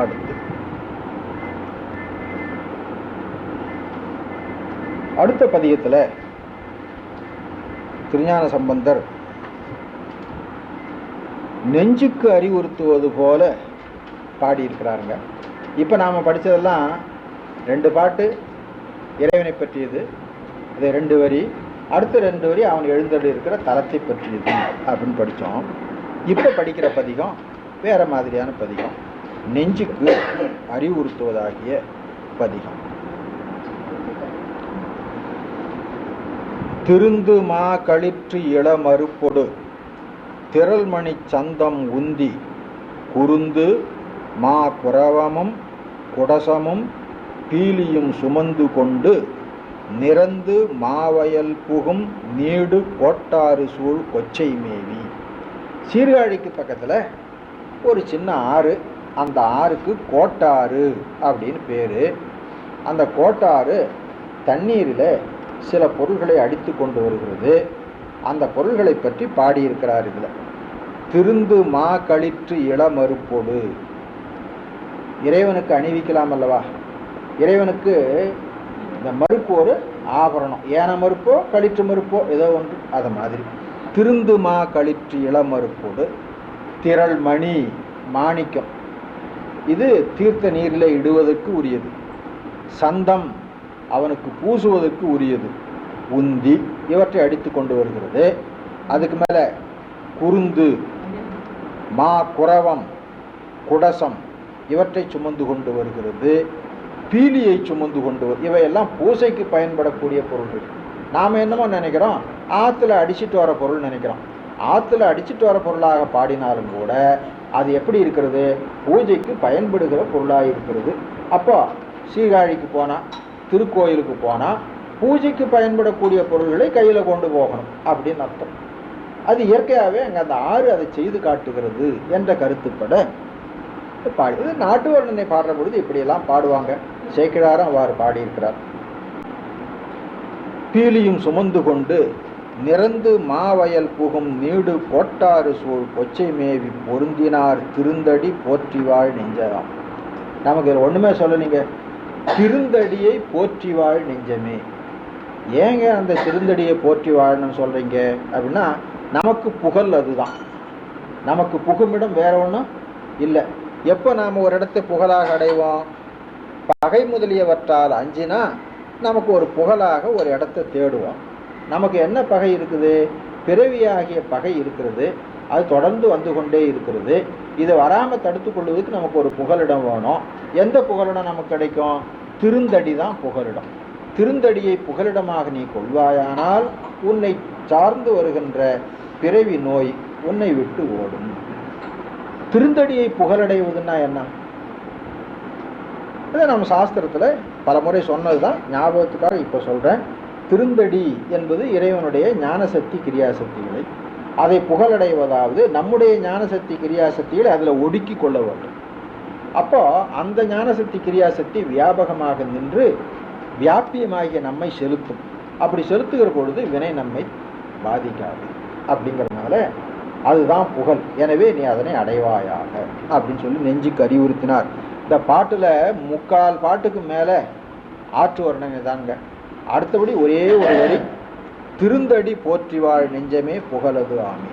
அடுத்து. அடுத்த பதியத்தில் திருஞான சம்பந்தர் நெஞ்சுக்கு அறிவுறுத்துவது போல பாடியிருக்கிறாருங்க. இப்போ நாம் படித்ததெல்லாம் ரெண்டு பாட்டு இறைவனை பற்றியது இது ரெண்டு வரி அடுத்த ரெண்டு வரி அவன் எழுந்தடி இருக்கிற தளத்தை பற்றியது அப்படின்னு படித்தோம். இப்போ படிக்கிற பதிகம் வேறு மாதிரியான பதிகம். நெஞ்சுக்கு அறிவுறுத்துவதாகிய பதிகம். திருந்து மா களிற்று இளமறுப்பொடு திரள்மணி சந்தம் உந்தி குருந்து மா குரவமும் குடசமும் பீலியும் சுமந்து கொண்டு நிறந்து மாவயல் புகும் நீடு கோட்டாறு சூழ் கொச்சை மேவி. சீர்காழிக்கு பக்கத்தில் ஒரு சின்ன ஆறு அந்த ஆறுக்கு கோட்டாறு அப்படின்னு பேர். அந்த கோட்டாறு தண்ணீரில் சில பொருள்களை அடித்து கொண்டு வருகிறது. அந்த பொருள்களை பற்றி பாடியிருக்கிறார் இதில். திருந்து மா களிற்று இளமறுப்போடு இறைவனுக்கு அணிவிக்கலாம் அல்லவா? இறைவனுக்கு இந்த மறுப்பு ஒரு ஆபரணம். ஏன மறுப்போ கழிற்று மறுப்போ ஏதோ ஒன்று அது மாதிரி. திருந்து மா களிற்று இளமறுப்போடு திரள் மணி மாணிக்கம். இது தீர்த்த நீரில் இடுவதற்கு உரியது. சந்தம் அவனுக்கு பூசுவதற்கு உரியது. உந்தி இவற்றை அடித்து கொண்டு வருகிறது. அதுக்கு மேலே குருந்து மா குரவம் குடசம் இவற்றை சுமந்து கொண்டு வருகிறது. பீலியை சுமந்து கொண்டு வரு இவையெல்லாம் பூசைக்கு பயன்படக்கூடிய பொருள்கள் நாம் என்னமோ நினைக்கிறோம் ஆற்றுல அடிச்சிட்டு வர பொருள் நினைக்கிறோம். ஆற்றுல அடிச்சிட்டு வர பொருளாக பாடினாலும் கூட அது எப்படி இருக்கிறது? பூஜைக்கு பயன்படுகிற பொருளாக இருக்கிறது. அப்போ சீர்காழிக்கு போனால் திருக்கோயிலுக்கு போனால் பூஜைக்கு பயன்படக்கூடிய பொருள்களை கையில் கொண்டு போகணும் அப்படின்னு அர்த்தம். அது இயற்கையாகவே அங்கே அந்த ஆறு அதை செய்து காட்டுகிறது என்ற கருத்துப்பட பாடு. நாட்டு வர்ணனை பாடுற பொழுது இப்படியெல்லாம் பாடுவாங்க. சேக்கிழாரும் அவ்வாறு பாடியிருக்கிறார். பீலியும் சுமந்து கொண்டு நிறந்து மாவயல் புகும் நீடு கோட்டாறு சூழ் கொச்சை மேவி பொருந்தினார் திருந்தடி போற்றிவாள் நெஞ்சதாம் நமக்கு இதில் ஒன்றுமே சொல்லலைங்க. திருந்தடியை போற்றிவாள் நெஞ்சமே. ஏங்க அந்த திருந்தடியை போற்றி வாழணும்னு சொல்கிறீங்க அப்படின்னா நமக்கு புகழ் அதுதான். நமக்கு புகுமிடம் வேற ஒன்றும் இல்லை. எப்போ நாம் ஒரு இடத்தை புகழாக அடைவோம்? பகை முதலியவற்றால் அஞ்சினா நமக்கு ஒரு புகழாக ஒரு இடத்தை தேடுவோம். நமக்கு என்ன பகை இருக்குது? பிறவியாகிய பகை இருக்கிறது. அது தொடர்ந்து வந்து கொண்டே இருக்கிறது. இதை வராமல் தடுத்து கொள்வதுக்கு நமக்கு ஒரு புகலிடம் வேணும். எந்த புகலிடம் நமக்கு கிடைக்கும்? திருந்தடி தான் புகலிடம். திருந்தடியை புகலிடமாக நீ கொள்வாயானால் உன்னை சார்ந்து வருகின்ற பிறவி நோய் உன்னை விட்டு ஓடும். திருந்தடியை புகழடைவதுன்னா என்ன? இதை நம்ம சாஸ்திரத்தில் பல முறை சொன்னது தான் ஞாபகத்துக்காக இப்போ சொல்கிறேன் திருந்தடி என்பது இறைவனுடைய ஞானசக்தி கிரியாசக்திகளை அதை புகழடைவதாவது நம்முடைய ஞானசக்தி கிரியாசக்திகளை அதில் ஒடுக்கி கொள்ள வேண்டும். அப்போ அந்த ஞானசக்தி கிரியாசக்தி வியாபகமாக நின்று வியாபியமாகிய நம்மை செலுத்தும். அப்படி செலுத்துகிற பொழுது வினை நம்மை பாதிக்காது. அப்படிங்கிறதுனால அதுதான் புகழ். எனவே நீ அதனை அடைவாயாக அப்படின்னு சொல்லி நெஞ்சுக்கு அறிவுறுத்தினார். இந்த பாட்டில் முக்கால் பாட்டுக்கு மேலே ஆற்று வர்ணனை தாங்க அடுத்தபடி ஒரே ஒரு வரி திருந்தடி போற்றி வாழ் நெஞ்சமே புகழது ஆமே.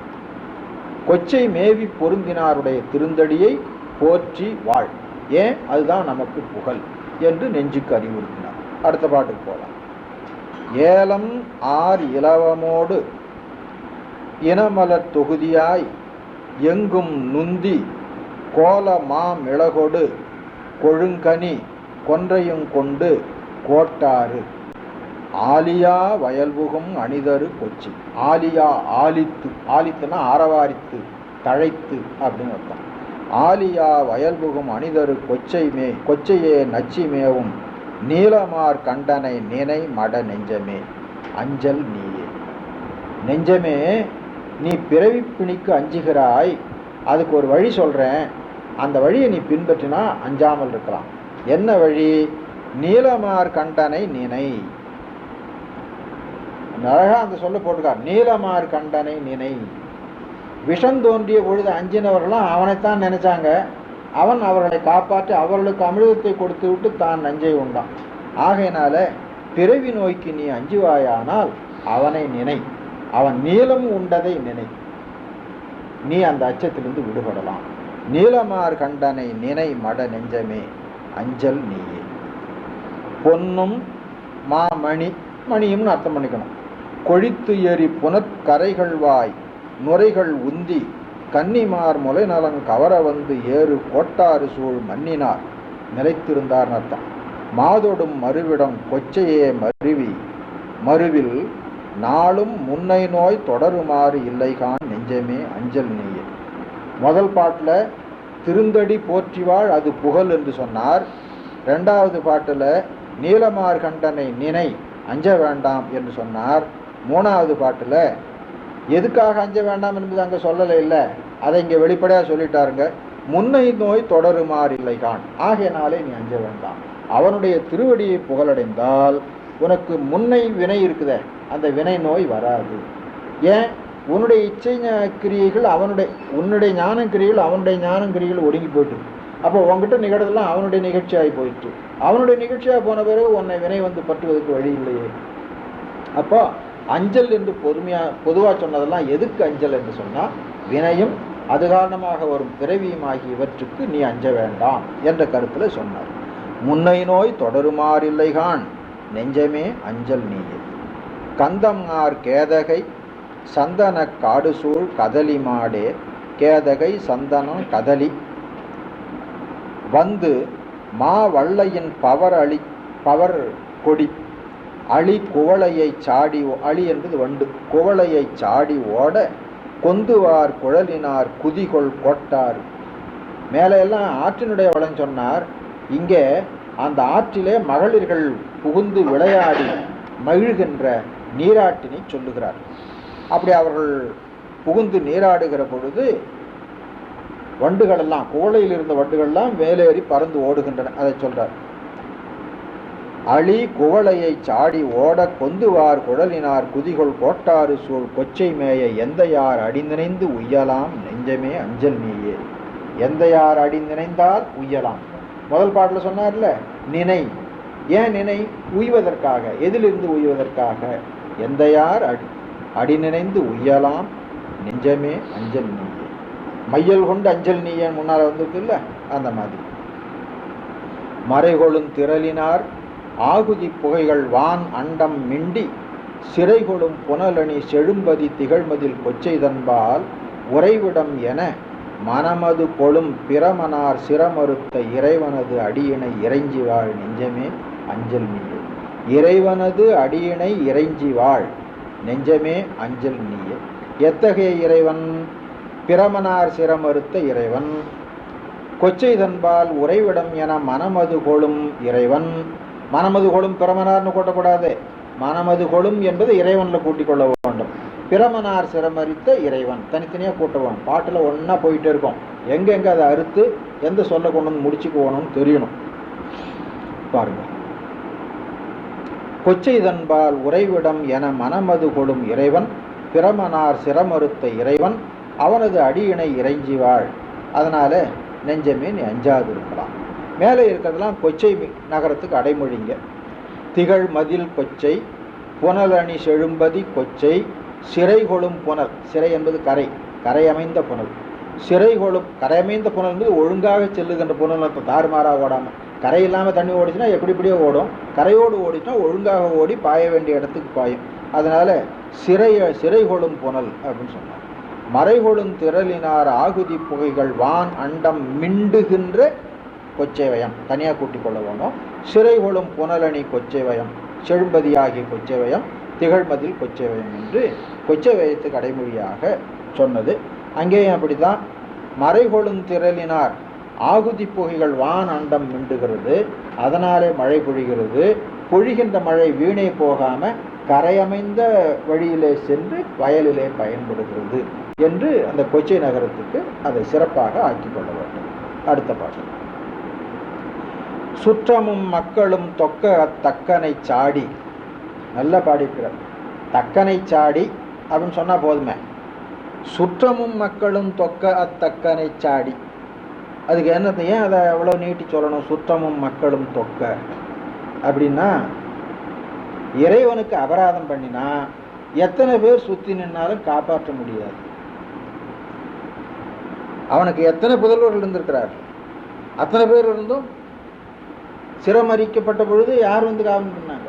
கொச்சை மேவி பொருந்தினாருடைய திருந்தடியை போற்றி வாழ். ஏன்? அதுதான் நமக்கு புகழ் என்று நெஞ்சுக்கு அறிவுறுத்தினார். அடுத்த பாட்டுக்கு போகலாம் ஏலம் ஆர் இலவமோடு இனமலர் தொகுதியாய் எங்கும் நுந்தி கோல மாமிளகொடு கொழுங்கனி கொன்றையும் கொண்டு கோட்டாறு. ஆலியா வயல்புகும் அணிதரு கொச்சி. ஆலியா ஆலித்து ஆலித்துனா ஆரவாரித்து தழைத்து அப்படின்னு அர்த்தம். ஆலியா வயல்புகும் அணிதரு கொச்சை மே கொச்சையே நச்சி மேவும் நீலமார் கண்டனை நினை மட நெஞ்சமே அஞ்சல் நீயே. நெஞ்சமே நீ பிறவி பிணிக்கு அஞ்சுகிறாய் அதுக்கு ஒரு வழி சொல்கிறேன் அந்த வழியை நீ பின்பற்றினா அஞ்சாமல் இருக்கலாம். என்ன வழி? நீலமார் கண்டனை நினை. அழகாக அந்த சொல்ல போட்டிருக்கார். நீலமார் கண்டனை நினை. விஷம் தோன்றிய பொழுது அஞ்சினவர்களும் அவனைத்தான் நினைச்சாங்க. அவன் அவர்களை காப்பாற்றி அவர்களுக்கு அமிர்தத்தை கொடுத்து விட்டு தான் நஞ்சை உண்டான். ஆகையினால பிறவி நோய்க்கு நீ அஞ்சுவாயானால் அவனை நினை. அவன் நீளம் உண்டதை நினை. நீ அந்த அச்சத்திலிருந்து விடுபடலாம். நீலமார் கண்டனை நினை மட நெஞ்சமே அஞ்சல் நீயே. பொன்னும் மாமணி மணியும்னு அர்த்தம் பண்ணிக்கணும். கொழித்து எரி புனற்கரைகள் வாய் நுரைகள் உந்தி கன்னிமார் முலை நலன் கவர வந்து ஏறு கோட்டாறு சூழ் மன்னினார் நிலைத்திருந்தார் அர்த்தம் மாதொடும் மறுவிடம் கொச்சையே மருவி மறுவில் நாளும் முன்னை நோய் தொடருமாறு இல்லைகான் நெஞ்சமே அஞ்சல் நீயே. முதல் பாட்டில் திருந்தடி போற்றிவாள் அது புகழ் என்று சொன்னார். ரெண்டாவது பாட்டில் நீலமார்கண்டனை நினை அஞ்ச வேண்டாம் என்று சொன்னார். மூணாவது பாட்டில் எதுக்காக அஞ்ச வேண்டாம் என்பது அங்கே சொல்லலை இல்லை. அதை இங்கே வெளிப்படையாக சொல்லிட்டாருங்க. முன்னை நோய் தொடருமாறு இல்லை கான் ஆகையினாலே நீ அஞ்ச வேண்டாம். அவனுடைய திருவடியை புகழடைந்தால் உனக்கு முன்னை வினை இருக்குதே. அந்த வினை நோய் வராது. ஏன்? உன்னுடைய இச்சை கிரியைகள் அவனுடைய உன்னுடைய ஞான கிரியைகள் அவனுடைய ஞான கிரியைகள் ஒடுங்கி போயிட்டு. அப்போ உன்கிட்ட நிகழ்றதெல்லாம் அவனுடைய நிகழ்ச்சியாகி போயிட்டு. அவனுடைய நிகழ்ச்சியாக போன பிறகு உன்னை வினை வந்து பற்றுவதற்கு வழி இல்லையே. அப்போ அஞ்சல் என்று பொறுமையாக பொதுவாக சொன்னதெல்லாம் எதுக்கு அஞ்சல் என்று சொன்னால் வினையும் அது காரணமாக வரும் பிறவியும் ஆகிய இவற்றுக்கு நீ அஞ்ச வேண்டாம் என்ற கருத்தில் சொன்னார். முன்னை நோய் தொடருமாறில்லைகான் நெஞ்சமே அஞ்சல் நீயே. கந்தம்மார் கேதகை சந்தன காடுசூழ் கதலி மாடே கேதகை சந்தனம் கதலி. வந்து மா வள்ளையின் பவர் அழி பவர் கொடி அழி குவளையை சாடி அழி என்பது வண்டு. குவளையை சாடி ஓட கொந்துவார் குழலினார் குதிகொள் கொட்டார். மேலே எல்லாம் ஆற்றினுடைய வளம் சொன்னார். இங்கே அந்த ஆற்றிலே மகளிர்கள் புகுந்து விளையாடி மகிழ்கின்ற நீராட்டினை சொல்லுகிறார். அப்படி அவர்கள் புகுந்து நீராடுகிற பொழுது வண்டுகளெல்லாம் குவளையில் இருந்த வண்டுகள்லாம் மேலேறி பறந்து ஓடுகின்றன. அதை சொல்கிறார் அழி குவளையை சாடி ஓட கொந்துவார் குழலினார் குதிகொள் கோட்டாறு சூழ் கொச்சை மேய எந்தையார் அடிநினைந்து உய்யலாம் நெஞ்சமே அஞ்சல் நீயே. எந்தையார் யார் நினைந்தால் உய்யலாம். முதல் பாட்டில் சொன்னார்ல நினை. ஏன் நினை? உய்வதற்காக. எதிலிருந்து உய்வதற்காக? எந்தையார் அடி அடி நினைந்து உய்யலாம் நெஞ்சமே அஞ்சல் நீயே. மையல் கொண்டு அஞ்சல் நீயன் முன்னால் வந்திருக்குல்ல அந்த மாதிரி. மறைகொளும் திரளினார் ஆகுதி புகைகள் வான் அண்டம் மிண்டி சிறைகொடும் புனலணி செழும்பதி திகழ்மதில் கொச்சைதன்பால் உறைவிடம் என மனமது கொளும் பிரமனார் சிரமறுத்த இறைவனது அடியினை இறைஞ்சி வாழ் நெஞ்சமே அஞ்சல் நீயே. இறைவனது அடியினை இறைஞ்சி வாழ் நெஞ்சமே அஞ்சல் நீயே. எத்தகைய இறைவன்? பிரமனார் சிரமறுத்த இறைவன். கொச்சை தன்பால் உறைவிடம் என மனமது கொழும் இறைவன். மனமதுகொளும் பிரமனார்னு கூட்டக்கூடாது. மனமது கொளும் என்பது இறைவனில் கூட்டிக் கொள்ள வேண்டும். பிரமனார் சிரமரித்த இறைவன் தனித்தனியாக கூட்டுவோம் பாட்டில் ஒன்றா போயிட்டு இருக்கோம். எங்கெங்கே அதை அறுத்து எந்த சொல்ல கொண்டு வந்து முடிச்சுக்கோணும்னு தெரியணும். பாருங்க. கொச்சை தன்பால் உறைவிடம் என மனமது கொளும் இறைவன் பிரமனார் சிரமறுத்த இறைவன் அவனது அடியினை இறைஞ்சி வாழ் அதனால நெஞ்சமே நீ அஞ்சாது இருக்கலாம் மேலே இருக்கிறதெல்லாம் கொச்சை நகரத்துக்கு அடைமொழிங்க. திகழ் மதில் கொச்சை புனலணி செழும்பதி கொச்சை சிறை கொழும் புனல். சிறை என்பது கரை கரை அமைந்த புனல். சிறை கொழும் கரை அமைந்த புனல் என்பது ஒழுங்காக செல்லுகின்ற புனல் இப்போ தாறுமாறாக ஓடாமல் கரை இல்லாமல் தண்ணி ஓடிச்சுன்னா எப்படி எப்படியோ ஓடும். கரையோடு ஓடிச்சுன்னா ஒழுங்காக ஓடி பாய வேண்டிய இடத்துக்கு பாயும். அதனால் சிறை சிறை கொழும் புனல் அப்படின்னு சொன்னார் மறைகொளும் திரளினார் ஆகுதி புகைகள் வான் அண்டம் மிண்டுகின்ற கொச்சேவயம் தனியாக கூட்டிக் கொள்ள வேணும். சிறைகொளும் புனலணி கொச்சேவயம் செழும்பதியாகிய கொச்சேவயம் திகழ்மதில் கொச்சேவயம் என்று கொச்சேவயத்துக்கு அடைமொழியாக சொன்னது. அங்கேயும் அப்படிதான் மறைகொழும் திரளினார் ஆகுதி புகைகள் வான் அண்டம் மிண்டுகிறது அதனாலே மழை பொழிகிறது. பொழிகின்ற மழை வீணே போகாம கரையமைந்த வழியிலே சென்று வயலிலே பயன்படுகிறது என்று அந்த கொச்சை நகரத்துக்கு அதை சிறப்பாக ஆக்கிக்கொள்ள வேண்டும். அடுத்த பாட்டு சுற்றமும் மக்களும் தொக்க அத்தக்கனை சாடி. நல்ல பாடிக்கிறார் தக்கனை சாடி அப்படின்னு சொன்னால் போதுமே. சுற்றமும் மக்களும் தொக்க அத்தக்கனை சாடி. அதுக்கு என்னத்தை ஏன் அதை எவ்வளோ நீட்டி சொல்லணும்? சுற்றமும் மக்களும் தொக்க. அப்படின்னா இறைவனுக்கு அபராதம் பண்ணினா எத்தனை பேர் சுற்றி நின்னாலும் காப்பாற்ற முடியாது. அவனுக்கு எத்தனை புதல்வர்கள் இருந்திருக்கிறார் அத்தனை பேர் இருந்தும் சிரமரிக்கப்பட்ட பொழுது யார் வந்து காவல் பண்ணாங்க?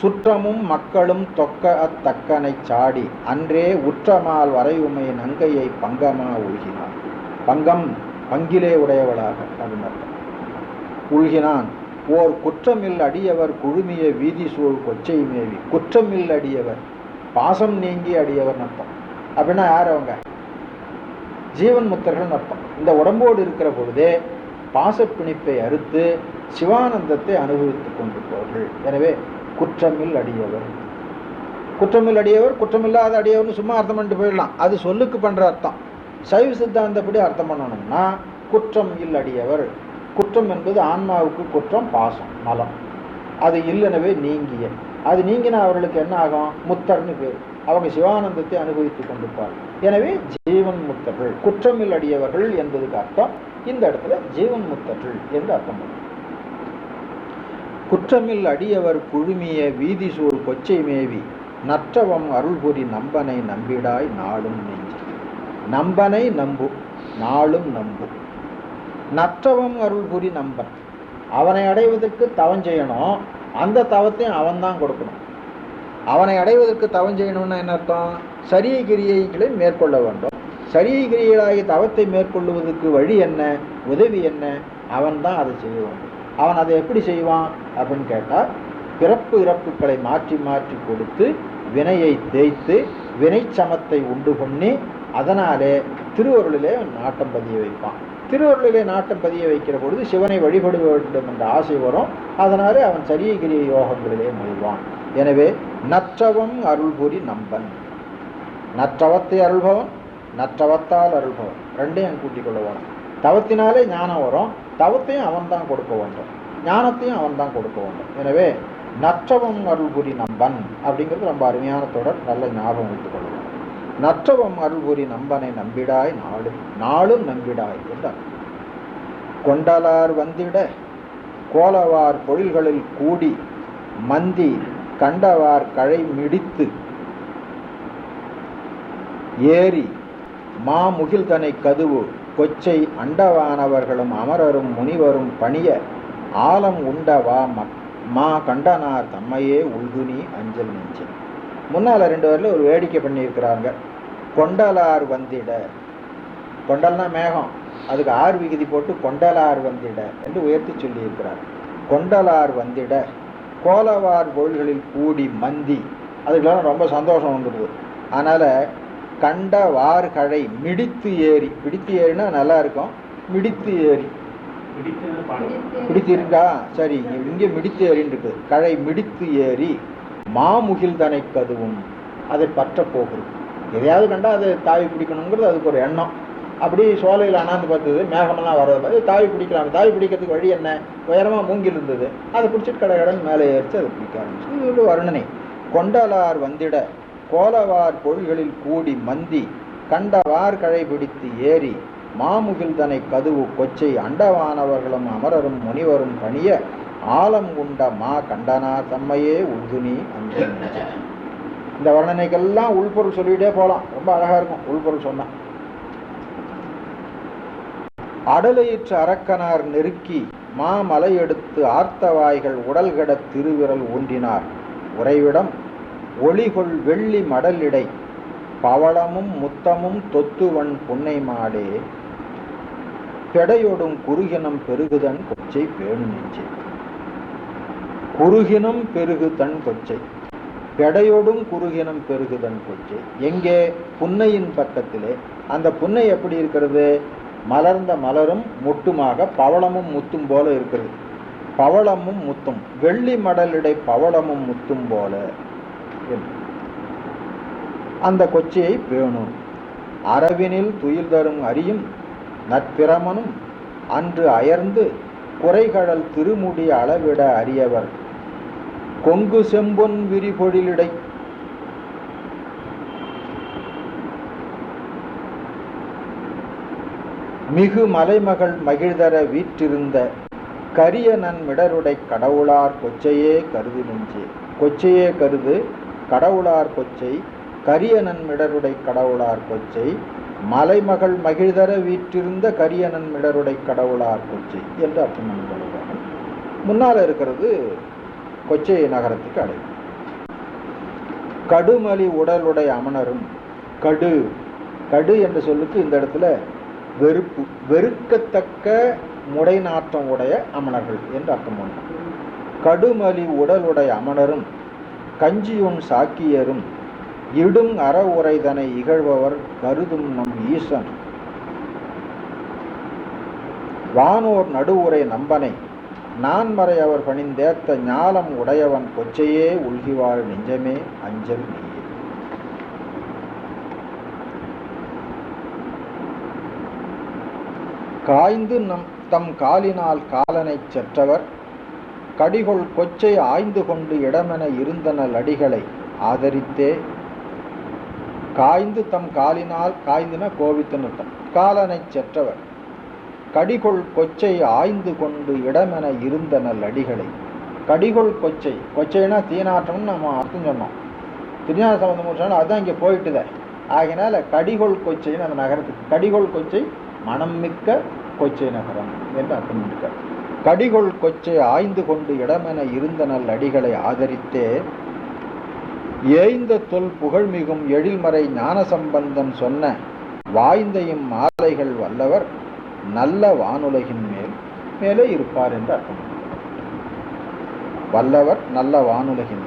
சுற்றமும் மக்களும் தொக்க அத்தக்கனை சாடி அன்றே உற்றமால் வரையுமை நங்கையை பங்கமா உழ்கினான். பங்கம் பங்கிலே உடையவளாக அப்படின்னு அர்த்தம் உழ்கினான். ஓர் குற்றமில் அடியவர் குழுமிய வீதி சூழ் கொச்சை மேவி. குற்றமில் அடியவர். பாசம் நீங்கி அடியவர் அர்த்தம் அப்படின்னா யார் அவங்க? ஜீவன் முத்தர்கள் அர்த்தம் இந்த உடம்போடு இருக்கிற பொழுதே பாசப்பிணிப்பை அறுத்து சிவானந்தத்தை அனுபவித்துக் கொண்டிருப்பவர்கள். எனவே குற்றமில் அடியவர். குற்றமில் அடியவர் குற்றமில்லாத அடியவர்னு சும்மா அர்த்தம் பண்ணிட்டு போயிடலாம். அது சொல்லுக்கு பண்ற அர்த்தம். சைவ சித்தாந்தப்படி அர்த்தம் பண்ணணும்னா குற்றம் இல் அடியவர். குற்றம் என்பது ஆன்மாவுக்கு குற்றம் பாசம் மலம். அது இல்லைனவே நீங்கிய. அது நீங்கினா அவர்களுக்கு என்ன ஆகும்? முத்தர்னு பேர். அவங்க சிவானந்தத்தை அனுபவித்துக் கொண்டிருப்பார் எனவே ஜீவன் முத்தர்கள் குற்றமில் அடியவர்கள் என்பதுக்கு அர்த்தம் இந்த இடத்துல ஜீவன் முத்தர்கள் என்று அர்த்தம் பண்ணும். குற்றமில் அடியவர் குழுமிய வீதி சூழ் கொச்சை மேவி நற்றவம் அருள்புரி நம்பனை நம்பிடாய் நாளும் நெஞ்சு. நம்பனை நம்பு நாளும் நம்பு. நற்றவம் அருள்புரி நம்பன். அவனை அடைவதற்கு தவம் செய்யணும் அந்த தவத்தையும் அவன்தான் கொடுக்கணும். அவனை அடைவதற்கு தவம் செய்யணும்னா என்ன அர்த்தம்? சரிய கிரியைகளை மேற்கொள்ள வேண்டும். சரீகிரிகளாகி தவத்தை மேற்கொள்வதற்கு வழி என்ன? உதவி என்ன? அவன் தான் அதை செய்வான். அவன் அதை எப்படி செய்வான் அப்படின்னு கேட்டால் பிறப்பு இறப்புகளை மாற்றி மாற்றி கொடுத்து வினையை தேய்த்து வினை சமத்தை உண்டு பண்ணி அதனாலே திருவருளிலே நாட்டம் பதிய வைப்பான். திருவருளிலே நாட்டம் பதிய வைக்கிற பொழுது சிவனை வழிபட வேண்டும் என்ற ஆசை வரும். அதனாலே அவன் சரியகிரிய யோகங்களிலே முயல்வான் எனவே நற்றவம் அருள்புரி நம்பன். நற்றவத்தை அருள்பவன் நற்றவத்தால் அருள்பவன். ரெண்டையும் கூட்டிக் கொள்ள வேணும் தவத்தினாலே ஞானம் வரும். தவத்தையும் அவன் தான் கொடுக்க வேண்டும். ஞானத்தையும் அவன் தான் கொடுக்க வேண்டும். எனவே நற்றவம் அருள்புரி நம்பன் அப்படிங்கிறது ரொம்ப அருமையான தொடர். நல்ல ஞாபகம் வைத்துக் கொள்ளலாம் நற்றவம் அருள்புரி நம்பனை நம்பிடாய் நாளும் நாளும் நம்பிடாய் என்றார் கொண்டலார் வந்திட கோலவார் பொழில்களில் கூடி மந்தி கண்டவார் கழை மிடித்து ஏறி மாமுகில்தனை கதுவு கொச்சை அண்டவானவர்களும் அமரரும் முனிவரும் பணிய ஆலம் உண்டவா மக்- மா கண்டனார் தம்மையே உள்குனி அஞ்சல் நெஞ்சல். முன்னால் ரெண்டு வரில் ஒரு வேடிக்கை பண்ணியிருக்கிறாங்க கொண்டலார் வந்திட. கொண்டல்னா மேகம். அதுக்கு ஆறு விகுதி போட்டு கொண்டலார் வந்திட என்று உயர்த்தி சொல்லியிருக்கிறார். கொண்டலார் வந்திட. கோலவார் கோயில்களில் கூடி மந்தி. அதுக்கெல்லாம் ரொம்ப சந்தோஷம் வந்துடுது. அதனால் கண்ட வார்கழை மிடித்து ஏறி பிடித்து ஏறினா நல்லா இருக்கும். மிடித்து ஏறி. பிடித்து இருக்கா சரி இங்கே மிடித்து ஏறின்னு இருக்குது கழை மிடித்து ஏறி மாமுகில் தனை கதுவும் அதை பற்ற போகிறது. எதையாவது கண்டா அதை தாவி பிடிக்கணுங்கிறது அதுக்கு ஒரு எண்ணம். அப்படி சோலையில் அண்ணாந்து பார்த்தது மேகமெல்லாம் வர்றது பார்த்து தாவி பிடிக்கலாம் தாவி பிடிக்கிறதுக்கு வழி என்ன? உயரமாக மூங்கில் இருந்தது. அதை பிடிச்சிட்டு கடை கடன் மேலே ஏறிச்சு அதை பிடிக்க ஆரம்பிச்சு. இது ஒரு வர்ணனை. கொண்டலார் வந்திட கோலவார் பொழிகளில் கூடி மந்தி கண்டவார் கழைபிடித்து ஏறி மாமுகில் தனை கதுவு கொச்சை அண்டவானவர்களும் அமரரும் முனிவரும் பணிய ஆலம் உண்ட மா கண்டனா தம்மையே உள்துனி அஞ்சு இந்த வர்ணனைக்கெல்லாம் உள்பொருள் சொல்லிகிட்டே போகலாம் ரொம்ப அழகாக இருக்கும் உள்பொருள் சொன்னா. அடலையிற்று அரக்கனார் நெருக்கி மாமலை எடுத்து ஆர்த்தவாய்கள் உடல்கட திருவிரல் ஊன்றினார். உறைவிடம் ஒளிகொள் வெள்ளி மடலிடை பவளமும் முத்தமும் தொத்துவன் புன்னை மாடே. பெடையொடும் குறுகினம் பெருகுதன் கொச்சை பேணு நெஞ்சே. குறுகினம் பெருகு தன் கொச்சை. பெடையோடும் குறுகினம் பெருகுதன் கொச்சை. எங்கே? புன்னையின் பக்கத்திலே. அந்த புன்னை எப்படி இருக்கிறது? மலர்ந்த மலரும் முட்டுமாக பவளமும் முத்தும் போல இருக்கிறது. பவளமும் முத்தும். வெள்ளி மடலிடை பவளமும் முத்தும் போல. என்று. அந்த கொச்சையை பேணும் அரவினில் துயில் தரும் அரியும் நற்பிரமனும் அன்று அயர்ந்து குறைகடல் திருமுடி அளவிட அறியவர் கொங்கு செம்பொன் விரிபொழிலிடை. மிகு மலைமகள் மகிழ்தர வீற்றிருந்த கரிய நன்மிடருடை கடவுளார் கொச்சையே கருது நெஞ்சே. கொச்சையே கருது கடவுளார் கொச்சை கரிய நன்மிடருடை கடவுளார் கொச்சை மலைமகள் மகிழ்தர வீற்றிருந்த கரிய நன்மிடருடை கடவுளார் கொச்சை என்று அர்த்தம் கொள்கிறார்கள் முன்னால் இருக்கிறது கொச்சை நகரத்துக்கு அடைவு கடுமலி உடலுடைய அமணரும் கடு கடு என்ற சொல்லுக்கு இந்த இடத்துல வெறுப்பு வெறுக்கத்தக்க முடை நாற்றம் உடைய அமணர்கள் என்று அர்த்தம் பண்ணோம் கடுமலி உடலுடைய அமணரும் கஞ்சியுன் சாக்கியரும் இடும் அற உரைதனை இகழ்பவர் கருதும் நம் ஈசன். வானோர் நடுவுரை நம்பனை நான்மறை அவர் பணிந்தேத்த ஞாலம் உடையவன் கொச்சையே உள்கிவாழ் நெஞ்சமே அஞ்சல் நீயே. காய்ந்து நம் தம் காலினால் காலனைச் செற்றவர் கடிகொள் கொச்சை ஆய்ந்து கொண்டு இடமென இருந்தனல் அடிகளை ஆதரித்தே. காய்ந்து தம் காலினால் காய்ந்துன கோபித்துன்னு அர்த்தம் காலனைச் செற்றவர். கடிகொள் கொச்சை ஆய்ந்து கொண்டு இடமென இருந்தனல் அடிகளை கடிகொள் கொச்சை. கொச்சைனா தீனாற்றம்னு நம்ம அர்த்தம் சொன்னோம். திருஞான சம்பந்தம் சொன்னால் அதுதான் இங்கே போயிட்டுதே. ஆகினால கடிகொள் கொச்சைன்னு அந்த நகரத்துக்கு கடிகொள் கொச்சை மனம் மிக்க கொச்சை நகரம் என்று அர்த்தம் இருக்கார் கடிகொள் கொச்சை ஆய்ந்து கொண்டு இடமென இருந்த நல் அடிகளை ஆதரித்தே. ஏய்ந்த தொல் புகழ்மிகும் எழில்மறை ஞானசம்பந்தன் சொன்ன வாய்ந்தையும் மாலைகள் வல்லவர் நல்ல வானுலகின் மேல் மேலே இருப்பார் என்று அர்த்தம். வல்லவர் நல்ல வானுலகின்